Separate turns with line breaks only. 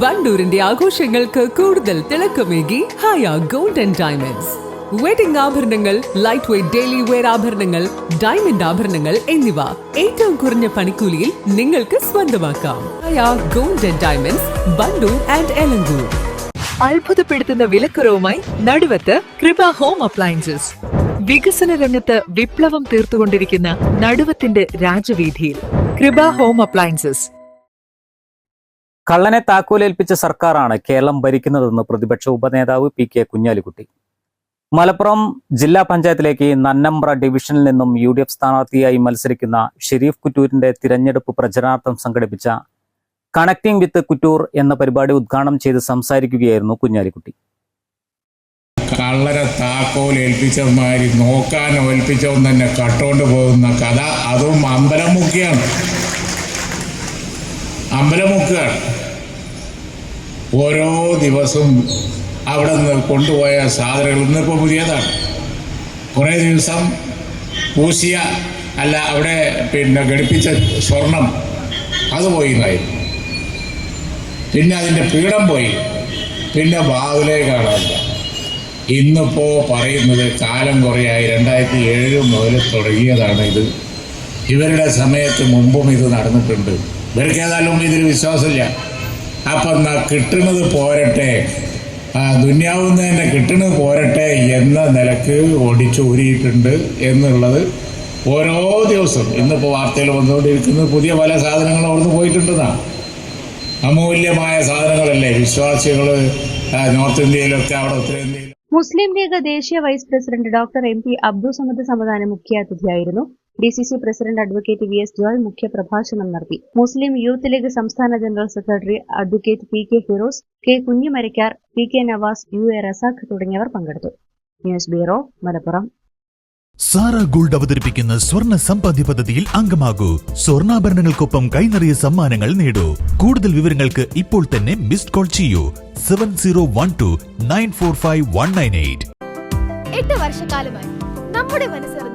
വണ്ടൂരിന്റെ ആഘോഷങ്ങൾക്ക് കൂടുതൽ തിളക്കമേകി ഹായ ഗോൾഡ് ഡയമണ്ട്സ്. വെഡിംഗ് ആഭരണങ്ങൾ ലൈറ്റ് വെയ്റ്റ് ഡെയിലി വെയർ ആഭരണങ്ങൾ ഡയമണ്ട് ആഭരണങ്ങൾ എന്നിവ ഏറ്റവും കുറഞ്ഞ പണിക്കൂലിയിൽ നിങ്ങൾക്ക് സ്വന്തമാക്കാം. Haya gold and diamonds Wandoor and Elankur.
അത്ഭുതപ്പെടുത്തുന്ന വിലക്കുറവുമായി നടുവത്ത് കൃപ ഹോം അപ്ലയൻസസ്. വികസന രംഗത്ത് വിപ്ലവം തീർത്തുകൊണ്ടിരിക്കുന്ന നടുവത്തിന്റെ രാജവീതിയിൽ കൃപ ഹോം അപ്ലയൻസസ്.
കള്ളനെ താക്കോലേൽപ്പിച്ച സർക്കാരാണ് കേരളം ഭരിക്കുന്നതെന്ന് പ്രതിപക്ഷ ഉപനേതാവ് പി കെ കുഞ്ഞാലിക്കുട്ടി. മലപ്പുറം ജില്ലാ പഞ്ചായത്തിലേക്ക് നന്നമ്പ്ര ഡിവിഷനിൽ നിന്നും യു ഡി എഫ് സ്ഥാനാർത്ഥിയായി മത്സരിക്കുന്ന ഷെരീഫ് കുറ്റൂരിന്റെ തിരഞ്ഞെടുപ്പ് പ്രചരണാർത്ഥം സംഘടിപ്പിച്ച കണക്ടിംഗ് വിത്ത് കുറ്റൂർ എന്ന പരിപാടി ഉദ്ഘാടനം ചെയ്ത് സംസാരിക്കുകയായിരുന്നു കുഞ്ഞാലിക്കുട്ടി.
കള്ളരെ താക്കോൽ ഏൽപ്പിച്ചമാതിരി നോക്കാൻ ഏൽപ്പിച്ചവൻ തന്നെ കട്ടുകൊണ്ട് പോകുന്ന കഥ അതും അമ്പലം മുക്കിയാണ് അമ്പലം മുക്കുകയാണ് ഓരോ ദിവസവും അവിടെ നിന്ന് കൊണ്ടുപോയ സാധനങ്ങൾ ഇന്നിപ്പോൾ പുതിയതാണ്. കുറേ ദിവസം പൂശിയ അല്ല അവിടെ പിന്നെ ഘടിപ്പിച്ച സ്വർണം അത് പോയി പിന്നെ അതിന്റെ പീഠം പോയി. പിന്നെ ബാവിലേ കാണാനില്ല. ഇന്നിപ്പോൾ പറയുന്നത് കാലം കുറയായി. രണ്ടായിരത്തി ഏഴ് മുതൽ തുടങ്ങിയതാണ് ഇത്. ഇവരുടെ സമയത്ത് മുമ്പും ഇത് നടന്നിട്ടുണ്ട്. ഇവർക്ക് ഏതായാലും ഇതിൽ വിശ്വാസമില്ല. അപ്പം എന്നാ കിട്ടുന്നത് പോരട്ടെ. ദുന്യാവുന്ന തന്നെ കിട്ടുന്നത് പോരട്ടെ എന്ന നിലയ്ക്ക് ഓടിച്ചൂരിയിട്ടുണ്ട് എന്നുള്ളത് ഓരോ ദിവസവും. ഇന്നിപ്പോൾ വാർത്തയിൽ വന്നുകൊണ്ടിരിക്കുന്നത് പുതിയ പല സാധനങ്ങളും അവിടുന്ന് പോയിട്ടുണ്ടെന്നാണ് അമൂല്യമായ സാധനങ്ങളല്ലേ? വിശ്വാസികൾ നോർത്ത് ഇന്ത്യയിലൊക്കെ അവിടെ ഉത്തരേന്ത്യയിൽ
മുസ്ലിം ലീഗ് ദേശീയ vice president doctor M P Abdul Samad Samadani മുഖ്യാതിഥിയായിരുന്നു. D C C president advocate V S Joy മുഖ്യപ്രഭാഷണം നടത്തി. മുസ്ലിം യൂത്ത് ലീഗ് സംസ്ഥാന general secretary advocate P K Firos K Kunhimarakkar P K Navas U A Razak തുടങ്ങിയവർ പങ്കെടുത്തു. News bureau Malappuram.
Sara gold അവതരിപ്പിക്കുന്ന സ്വർണ സമ്പാദ്യ പദ്ധതിയിൽ അംഗമാകൂ. സ്വർണാഭരണങ്ങൾക്കൊപ്പം കൈനിറിയ സമ്മാനങ്ങൾ നേടൂ. കൂടുതൽ വിവരങ്ങൾക്ക് ഇപ്പോൾ തന്നെ മിസ്ഡ് കോൾ ചെയ്യൂ. Seven zero one two nine four five one nine eight.
എട്ട് വർഷക്കാലമായി നമ്മുടെ മനസ്സറിഞ്ഞ